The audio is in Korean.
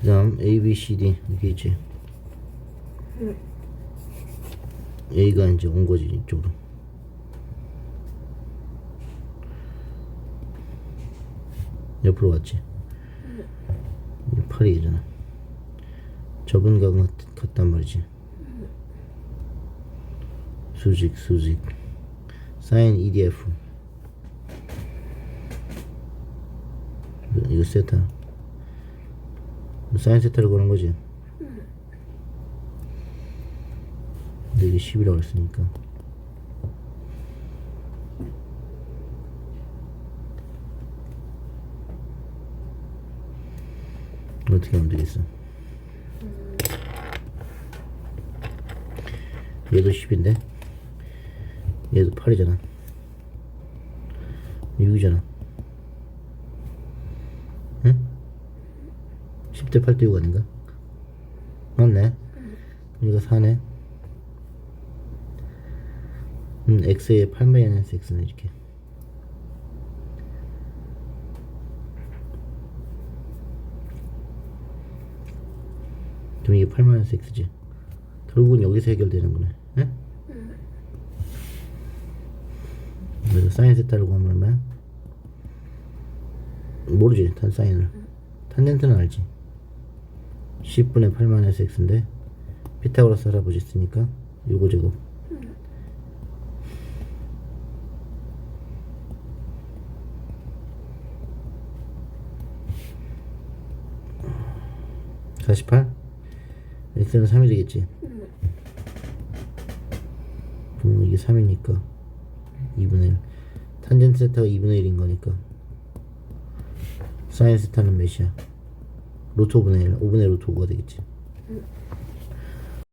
그 다음 A, B, C, D 이렇게 있지. A가 이제 온 거지 이쪽으로. 옆으로 왔지. 이게 8이잖아. 접은 각은 같- 같단 말이지. 수직 수직. 사인 EDF 이거 세타 사인 세타를 거는 거지. 근데 이게 10이라고 했으니까. 어떻게 하면 되겠어? 얘도 10인데? 얘도 8이잖아. 6이잖아 10대 8대 6 아닌가? 맞네. 이거 4네. 음, x의 8 마이너스 x는 이렇게. 그럼 이게 8 마이너스 x지. 결국은 여기서 해결되는 거네. 예? 그래서 사인 세타를 구하면 얼마야? 모르지 탄 사인을. 탄젠트는 알지 10분의 8 마이너스 x인데 피타고라스 쓰니까 요거 제곱 (48) x는 3이 되겠지? 그럼 이게 3이니까 2분의 1 탄젠트 세타가 2분의 1인 거니까. 사인 세타는 몇이야? 루트 5분의 1 5분의 루트 5가 되겠지